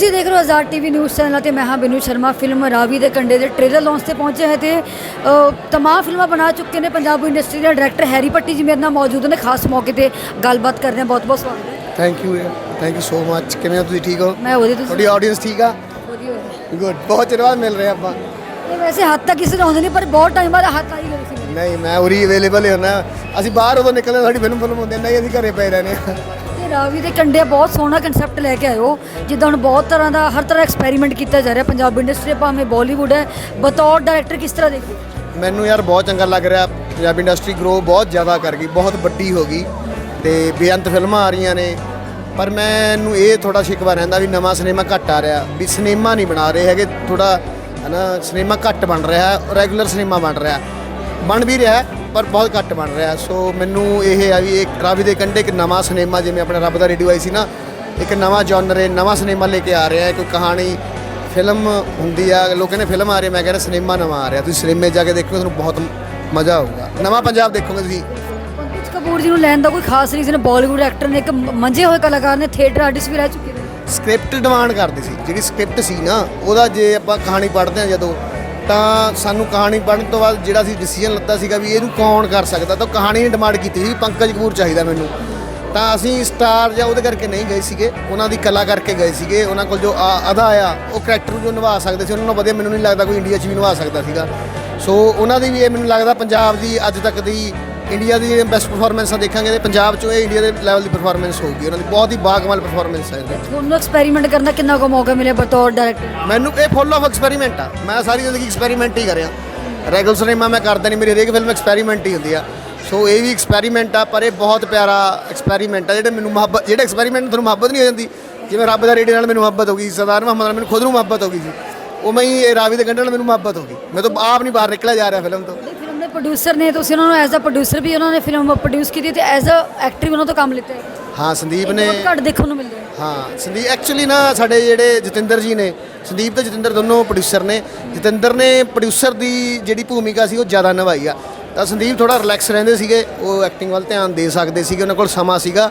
ਤੁਸੀਂ ਦੇਖ ਰਹੇ ਹੋ ਆਜ਼ਾਦ ਟੀਵੀ ਨਿਊਜ਼ ਚੈਨਲ ਤੇ ਮੈਂ ਹਾਂ ਬਿਨੂ ਸ਼ਰਮਾ। ਫਿਲਮ ਰਾਵੀ ਦੇ ਕੰਡੇ ਦੇ ਟ੍ਰੇਲਰ ਲਾਂਚ ਤੇ ਪਹੁੰਚੇ ਹੈ ਤੇ ਤਮਾਮ ਫਿਲਮਾਂ ਬਣਾ ਚੁੱਕੇ ਨੇ ਪੰਜਾਬੀ ਇੰਡਸਟਰੀ ਦੇ ਡਾਇਰੈਕਟਰ ਹੈਰੀ ਪੱਟੀ ਜੀ ਮੇਰੇ ਨਾਲ ਮੌਜੂਦ ਨੇ ਖਾਸ ਮੌਕੇ ਤੇ ਗੱਲਬਾਤ ਕਰਦੇ ਹਾਂ। ਬਹੁਤ ਬਹੁਤ ਸਵਾਗਤ ਹੈ। Thank you thank you so much ਕਿਵੇਂ ਹੋ ਤੁਸੀਂ? ਠੀਕ ਹੋ? ਮੈਂ ਉਹਦੇ ਤੁਸੀਂ ਤੁਹਾਡੀ ਆਡੀਅנס ਠੀਕ ਆ? ਵਧੀਆ। ਗੁੱਡ ਬਹੁਤ ਚਿਰ ਬਾਅਦ ਮਿਲ ਰਹੇ ਆਪਾਂ। ਇਹ ਵੈਸੇ ਹੱਥ ਤਾਂ ਕਿਸੇ ਦੇ ਆਉਂਦੇ ਨਹੀਂ ਪਰ ਬਹੁਤ ਟਾਈਮ ਬਾਅਦ ਹੱਥ ਆਈ ਗਏ ਸੀ ਨਹੀਂ ਮੈਂ ਉਰੀ ਅਵੇਲੇਬਲ ਹੀ ਹੁੰਦਾ ਅਸੀਂ ਬਾਹਰ ਉਦੋਂ ਨਿਕਲਦੇ ਸਾਡੀ ਫਿਲਮ ਫਿਲਮ ਹੁੰਦੀ ਨਹੀਂ ਅਸੀਂ ਘਰੇ ਪਏ ਤੇ ਰਾਵੀ ਦੇ ਕੰਡੇ ਬਹੁਤ ਸੋਹਣਾ ਕਨਸੈਪਟ ਲੈ ਕੇ ਆਇਓ। ਜਿੱਦਾਂ ਹੁਣ ਬਹੁਤ ਤਰ੍ਹਾਂ ਦਾ ਹਰ ਤਰ੍ਹਾਂ ਐਕਸਪੈਰੀਮੈਂਟ ਕੀਤਾ ਜਾ ਰਿਹਾ ਪੰਜਾਬੀ ਇੰਡਸਟਰੀ ਭਾਵੇਂ ਬਾਲੀਵੁੱਡ ਹੈ। ਬਤੌਰ ਡਾਇਰੈਕਟਰ ਕਿਸ ਤਰ੍ਹਾਂ ਦੇਖਦੇ ਮੈਨੂੰ ਯਾਰ ਬਹੁਤ ਚੰਗਾ ਲੱਗ ਰਿਹਾ। ਪੰਜਾਬੀ ਇੰਡਸਟਰੀ ਗਰੋ ਬਹੁਤ ਜ਼ਿਆਦਾ ਕਰ ਗਈ, ਬਹੁਤ ਵੱਡੀ ਹੋ ਗਈ। ਤੇ ਬੇਅੰਤ ਫਿਲਮਾਂ ਆ ਰਹੀਆਂ ਨੇ। ਪਰ ਮੈਨੂੰ ਇਹ ਥੋੜਾ ਸ਼ਿਕਵਾ ਰਹਿੰਦਾ ਵੀ ਨਵਾਂ ਸਿਨੇਮਾ ਘੱਟ ਆ ਰਿਹਾ। ਵੀ ਸਿਨੇਮਾ ਨਹੀਂ ਬਣਾ ਰਹੇ ਹੈਗੇ ਥੋੜਾ ਹਨਾ ਸਿਨੇਮਾ ਘੱਟ ਬਣ ਰਿਹਾ ਰੈਗੂਲਰ ਸਿਨੇਮਾ ਬਣ ਰਿਹਾ। ਬਣ ਵੀ ਰਿਹਾ ਪਰ ਬਹੁਤ ਘੱਟ ਬਣ ਰਿਹਾ ਸੋ ਮੈਨੂੰ ਇਹ ਹੈ ਵੀ ਇੱਕ ਰਾਵੀ ਦੇ ਕੰਢੇ ਇੱਕ ਨਵਾਂ ਸਿਨੇਮਾ ਜਿਵੇਂ ਆਪਣਾ ਰੱਬ ਦਾ ਰੇਡੀਓ ਆਈ ਸੀ ਨਾ ਇੱਕ ਨਵਾਂ ਜਨਰ ਹੈ ਨਵਾਂ ਸਿਨੇਮਾ ਲੈ ਕੇ ਆ ਰਿਹਾ ਹੈ। ਕੋਈ ਕਹਾਣੀ ਫਿਲਮ ਹੁੰਦੀ ਆ ਲੋਕਾਂ ਨੇ ਫਿਲਮ ਆ ਰਹੀ ਮੈਂ ਕਹਿੰਦਾ ਸਿਨੇਮਾ ਨਵਾਂ ਆ ਰਿਹਾ। ਤੁਸੀਂ ਸਿਨੇਮੇ ਜਾ ਕੇ ਦੇਖੋ ਤੁਹਾਨੂੰ ਬਹੁਤ ਮਜ਼ਾ ਆਊਗਾ। ਨਵਾਂ ਪੰਜਾਬ ਦੇਖੋਗੇ ਤੁਸੀਂ। ਪੰਕਜ ਕਪੂਰ ਜੀ ਨੂੰ ਲੈਣ ਦਾ ਕੋਈ ਖਾਸ ਰੀਜ਼ਨ ਬਾਲੀਵੁੱਡ ਐਕਟਰ ਨੇ ਇੱਕ ਮ- ਮੰਝੇ ਹੋਏ ਕਲਾਕਾਰ ਨੇ ਥੀਏਟਰ ਆਰਟਿਸਟ ਵੀ ਰਹਿ ਚੁੱਕੇ ਨੇ। ਸਕ੍ਰਿਪਟ ਡਿਮਾਂਡ ਕਰਦੀ ਸੀ। ਜਿਹੜੀ ਸਕ੍ਰਿਪਟ ਸੀ ਨਾ ਉਹਦਾ ਜੇ ਆਪਾਂ ਕਹਾਣੀ ਪੜ੍ਹਦੇ ਹਾਂ ਜਦੋਂ ਤਾਂ ਸਾਨੂੰ ਕਹਾਣੀ ਪੜ੍ਹਨ ਤੋਂ ਬਾਅਦ ਜਿਹੜਾ ਅਸੀਂ ਡਿਸੀਜਨ ਲੱਤਾ ਸੀਗਾ ਵੀ ਇਹਨੂੰ ਕੌਣ ਕਰ ਸਕਦਾ, ਤਾਂ ਕਹਾਣੀ ਨੇ ਡਿਮਾਂਡ ਕੀਤੀ ਸੀ ਪੰਕਜ ਕਪੂਰ ਚਾਹੀਦਾ ਮੈਨੂੰ। ਤਾਂ ਅਸੀਂ ਸਟਾਰ ਜਾਂ ਉਹਦੇ ਕਰਕੇ ਨਹੀਂ ਗਏ ਸੀਗੇ, ਉਹਨਾਂ ਦੀ ਕਲਾ ਕਰਕੇ ਗਏ ਸੀਗੇ, ਉਹਨਾਂ ਕੋਲ ਜੋ ਅਦਾ ਆ, ਉਹ ਕਰੈਕਟਰ ਨੂੰ ਜੋ ਨਿਭਾ ਸਕਦੇ ਸੀ, ਉਹਨਾਂ ਨੂੰ ਵਧੀਆ ਮੈਨੂੰ ਨਹੀਂ ਲੱਗਦਾ ਕੋਈ ਇੰਡੀਆ 'ਚ ਵੀ ਨਿਭਾ ਸਕਦਾ ਸੀਗਾ। ਸੋ ਉਹਨਾਂ ਦੀ ਵੀ ਇਹ ਮੈਨੂੰ ਲੱਗਦਾ ਪੰਜਾਬ ਦੀ ਅੱਜ ਤੱਕ ਦੀ ਇੰਡੀਆ ਦੀ ਬੈਸਟ ਪਰਫਾਰਮੈਂਸਾਂ ਦੇਖਾਂਗੇ ਤੇ ਪੰਜਾਬ 'ਚੋਂ ਇਹ ਇੰਡੀਆ ਦੇ ਲੈਵਲ ਦੀ ਪਰਫਾਰਮੈਂਸ ਹੋਊਗੀ। ਉਹਨਾਂ ਦੀ ਬਹੁਤ ਹੀ ਬਾਕਮਾਲ ਪਰਫਾਰਮੈਂਸ ਹੈ ਇਹਦੀ ਤੁਹਾਨੂੰ ਐਕਸਪੈਰੀਮੈਂਟ ਕਰਨ ਦਾ ਕਿੰਨਾ ਕੁ ਮੌਕਾ ਮਿਲਿਆ ਬਤੌਰ ਡਾਇਰੈਕਟਰ ਮੈਨੂੰ ਇਹ ਫੁੱਲ ਆਫ ਐਕਸਪੈਰੀਮੈਂਟ ਆ। ਮੈਂ ਸਾਰੀ ਜ਼ਿੰਦਗੀ ਐਕਸਪੈਰੀਮੈਂਟ ਹੀ ਕਰਿਆ। ਰੈਗੂਲਰ ਸਿਨੇਮਾ ਮੈਂ ਕਰਦਾ ਨਹੀਂ ਮੇਰੀ ਹਰੇਕ ਫਿਲਮ ਐਕਸਪੈਰੀਮੈਂਟ ਹੀ ਹੁੰਦੀ ਆ। ਸੋ ਇਹ ਵੀ ਐਕਸਪੈਰੀਮੈਂਟ ਆ ਪਰ ਇਹ ਬਹੁਤ ਪਿਆਰਾ ਐਕਸਪੈਰੀਮੈਂਟ ਆ ਜਿਹੜੇ ਮੈਨੂੰ ਮੁਹੱਬਤ ਜਿਹੜੇ ਐਕਸਪੈਰੀਮੈਂਟ ਤੁਹਾਨੂੰ ਮੁਹੱਬਤ ਨਹੀਂ ਹੋ ਜਾਂਦੀ ਜਿਵੇਂ ਰੱਬ ਦਾ ਰੇਡੀਓ ਨਾਲ ਮੈਨੂੰ ਮੁਹੱਬਤ ਹੋ ਗਈ ਸਰਦਾਰ ਮੁਹੰਮਦ ਨਾਲ ਮੈਨੂੰ ਖੁਦ ਨੂੰ ਮੁਹੱਬਤ ਹੋ ਗਈ ਸੀ। ਉਹ ਮੈਂ ਹੀ ਇਹ ਰਾਵੀ ਦੇ ਗੰਢੇ ਨਾਲ ਮੈਨੂੰ ਮੁਹੱਬਤ ਹੋ ਗਈ। ਮੈਂ ਤਾਂ ਆਪ ਨਹੀਂ ਬਾਹਰ ਨਿਕਲਿਆ ਜਾ ਰਿਹਾ ਫਿਲਮ ਤੋਂ। ਪ੍ਰੋਡਿਊਸਰ ਨੇ ਤੁਸੀਂ ਉਹਨਾਂ ਨੂੰ ਐਜ਼ ਅ ਪ੍ਰੋਡਿਊਸਰ ਵੀ ਉਹਨਾਂ ਨੇ ਫਿਲਮ ਪ੍ਰੋਡਿਊਸ ਕੀਤੀ ਤੇ ਐਜ਼ ਅ ਐਕਟਰ ਵੀ ਉਹਨਾਂ ਤੋਂ ਕੰਮ ਲਿੱਤਾ। ਹੈ ਹਾਂ ਸੰਦੀਪ ਨੇ ਬਹੁਤ ਘੱਟ ਦੇਖਣ ਨੂੰ ਮਿਲਦਾ ਹੈ ਹਾਂ ਸੰਦੀਪ ਐਕਚੁਅਲੀ ਨਾ ਸਾਡੇ ਜਿਹੜੇ ਜਤਿੰਦਰ ਜੀ ਨੇ ਸੰਦੀਪ ਤੇ ਜਤਿੰਦਰ ਦੋਨੋਂ ਪ੍ਰੋਡਿਊਸਰ ਨੇ। ਜਤਿੰਦਰ ਨੇ ਪ੍ਰੋਡਿਊਸਰ ਦੀ ਜਿਹੜੀ ਭੂਮਿਕਾ ਸੀ ਉਹ ਜ਼ਿਆਦਾ ਨਿਭਾਈ ਆ। ਤਾਂ ਸੰਦੀਪ ਥੋੜਾ ਰਿਲੈਕਸ ਰਹਿੰਦੇ ਸੀਗੇ ਉਹ ਐਕਟਿੰਗ ਵੱਲ ਧਿਆਨ ਦੇ ਸਕਦੇ ਸੀਗੇ ਉਹਨਾਂ ਕੋਲ ਸਮਾਂ ਸੀਗਾ।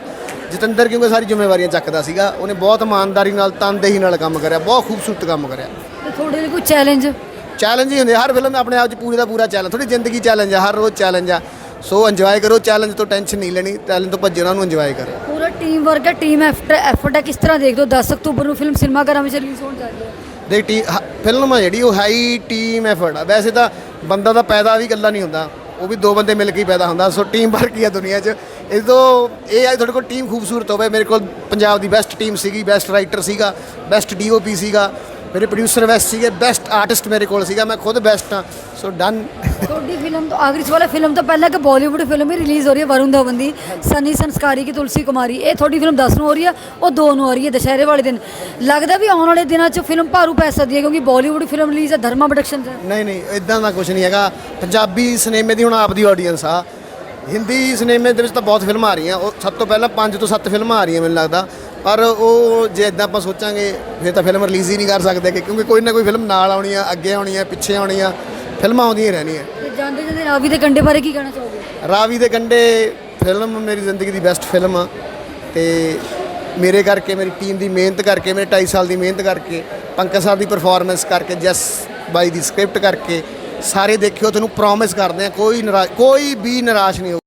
ਜਤਿੰਦਰ ਕਿਉਂਕਿ ਸਾਰੀ ਜ਼ਿੰਮੇਵਾਰੀਆਂ ਚੱਕਦਾ ਸੀਗਾ ਉਹਨੇ ਬਹੁਤ ਇਮਾਨਦਾਰੀ ਨਾਲ ਤਨਦੇਹੀ ਨਾਲ ਕੰਮ ਕਰਿਆ ਬਹੁਤ ਖੂਬਸੂਰਤ ਕੰਮ ਕਰਿਆ। ਤੁਹਾਡੇ ਲਈ ਕੋਈ ਚੈਲੰਜ ਚੈਲੰਜ ਹੀ ਹੁੰਦੇ ਹਰ ਫਿਲਮ ਆਪਣੇ ਆਪ 'ਚ ਪੂਰੀ ਦਾ ਪੂਰਾ ਚੈਲੰਜ ਥੋੜੀ ਜ਼ਿੰਦਗੀ ਚੈਲੰਜ ਆ ਹਰ ਰੋਜ਼ ਚੈਲੰਜ ਆ। ਸੋ ਇੰਜੋਏ ਕਰੋ ਚੈਲੰਜ ਤੋਂ ਟੈਨਸ਼ਨ ਨਹੀਂ ਲੈਣੀ ਚੈਲੰਜ ਤੋਂ ਭੱਜਣਾ ਉਹਨੂੰ ਇੰਜੋਏ ਕਰੋ। ਪੂਰਾ ਟੀਮ ਵਰਕ ਹੈ ਟੀਮ ਐਫਰਟ ਐਫਰਟ ਹੈ ਕਿਸ ਤਰ੍ਹਾਂ ਦੇਖਦੇ ਹੋ? 10 ਅਕਤੂਬਰ ਨੂੰ ਫਿਲਮ ਸਿਨੇਮਾ ਘਰਾਂ ਵਿੱਚ ਰਿਲੀਜ਼ ਹੋਣ ਜਾ ਰਹੀ ਹੈ। ਦੇਖ ਟੀ ਫਿਲਮ ਆ ਜਿਹੜੀ ਉਹ ਹਾਈ ਟੀਮ ਐਫਰਟ ਆ। ਵੈਸੇ ਤਾਂ ਬੰਦਾ ਦਾ ਪੈਦਾ ਵੀ ਇਕੱਲਾ ਨਹੀਂ ਹੁੰਦਾ ਉਹ ਵੀ ਦੋ ਬੰਦੇ ਮਿਲ ਕੇ ਹੀ ਪੈਦਾ ਹੁੰਦਾ। ਸੋ ਟੀਮ ਵਰਕ ਹੀ ਆ ਦੁਨੀਆ 'ਚ। ਇਸ ਤੋਂ ਇਹ ਆ ਤੁਹਾਡੇ ਕੋਲ ਟੀਮ ਖੂਬਸੂਰਤ ਹੋਵੇ। ਮੇਰੇ ਕੋਲ ਪੰਜਾਬ ਦੀ ਬੈਸਟ ਟੀਮ ਸੀਗੀ ਬੈਸਟ ਰਾਈਟਰ ਸੀਗਾ ਬੈਸਟ ਡੀਓਪੀ ਸੀਗਾ। ਮੇਰੇ ਪ੍ਰੋਡਿਊਸਰ ਬੈਸਟ ਸੀਗੇ ਬੈਸਟ ਆਰਟਿਸਟ ਮੇਰੇ ਕੋਲ ਸੀਗਾ ਮੈਂ ਖੁਦ ਬੈਸਟ ਆ ਸੋ ਡਨ ਤੁਹਾਡੀ ਫਿਲਮ ਤੋਂ ਆਖਰੀ ਸਵਾਲ ਹੈ ਫਿਲਮ ਤੋਂ ਪਹਿਲਾਂ ਕਿ ਬਾਲੀਵੁੱਡ ਫਿਲਮ ਹੀ ਰਿਲੀਜ਼ ਹੋ ਰਹੀ ਹੈ ਵਰੁਣ ਧਵਨ ਦੀ ਸਨੀ ਸੰਸਕਾਰੀ ਕੀ ਤੁਲਸੀ ਕੁਮਾਰੀ ਇਹ ਤੁਹਾਡੀ ਫਿਲਮ 10 ਨੂੰ ਹੋ ਰਹੀ ਹੈ ਉਹ 2 ਨੂੰ ਹੋ ਰਹੀ ਹੈ ਦੁਸ਼ਹਿਰੇ ਵਾਲੇ ਦਿਨ। ਲੱਗਦਾ ਵੀ ਆਉਣ ਵਾਲੇ ਦਿਨਾਂ 'ਚ ਫਿਲਮ ਭਾਰੂ ਪੈ ਸਕਦੀ ਹੈ ਕਿਉਂਕਿ ਬਾਲੀਵੁੱਡ ਫਿਲਮ ਰਿਲੀਜ਼ ਹੈ ਧਰਮਾ ਪ੍ਰੋਡਕਸ਼ਨ 'ਚ ਨਹੀਂ ਨਹੀਂ ਇਦਾਂ ਦਾ ਕੁਝ ਨਹੀਂ ਹੈਗਾ। ਪੰਜਾਬੀ ਸਿਨੇਮੇ ਦੀ ਹੁਣ ਆਪਦੀ ਆਡੀਅנס ਆ। ਹਿੰਦੀ ਸਿਨੇਮੇ ਦੇ ਵਿੱਚ ਤਾਂ ਬਹੁਤ ਫਿਲਮਾਂ ਆ ਰਹੀਆਂ। ਉਹ ਸਭ ਤੋਂ ਪਹਿਲਾਂ 5 ਤੋਂ 7 ਫਿਲਮਾਂ ਆ ਰਹੀਆਂ ਮੈਨੂੰ ਲੱਗਦਾ। ਪਰ ਉਹ ਜੇ ਇਦਾਂ ਆਪਾਂ ਸੋਚਾਂਗੇ ਫਿਰ ਤਾਂ ਫਿਲਮ ਰਿਲੀਜ਼ ਹੀ ਨਹੀਂ ਕਰ ਸਕਦੇ ਕਿ ਕਿਉਂਕਿ ਕੋਈ ਨਾ ਕੋਈ ਫਿਲਮ ਨਾਲ ਆਉਣੀ ਆ ਅੱਗੇ ਆਉਣੀ ਆ ਪਿੱਛੇ ਆਉਣੀ ਆ ਫਿਲਮਾਂ ਆਉਂਦੀਆਂ ਰਹਿਣੀਆਂ। ਤੇ ਜਾਂਦੇ ਜਾਂਦੇ ਰਾਵੀ ਦੇ ਕੰਡੇ ਬਾਰੇ ਕੀ ਕਹਿਣਾ ਚਾਹੋਗੇ? ਰਾਵੀ ਦੇ ਕੰਡੇ ਫਿਲਮ ਮੇਰੀ ਜ਼ਿੰਦਗੀ ਦੀ ਬੈਸਟ ਫਿਲਮ ਆ ਤੇ ਮੇਰੇ ਕਰਕੇ ਮੇਰੀ ਟੀਮ ਦੀ ਮਿਹਨਤ ਕਰਕੇ ਮੇਰੇ 2.5 ਸਾਲ ਦੀ ਮਿਹਨਤ ਕਰਕੇ ਪੰਕਜ ਸਾਹਿਬ ਦੀ ਪਰਫਾਰਮੈਂਸ ਕਰਕੇ ਜਸ ਬਾਈ ਦੀ ਸਕ੍ਰਿਪਟ ਕਰਕੇ ਸਾਰੇ ਦੇਖਿਓ ਤੁਹਾਨੂੰ ਪ੍ਰੋਮਿਸ ਕਰਦੇ ਆ ਕੋਈ ਕੋਈ ਵੀ ਨਿਰਾਸ਼ ਨਹੀਂ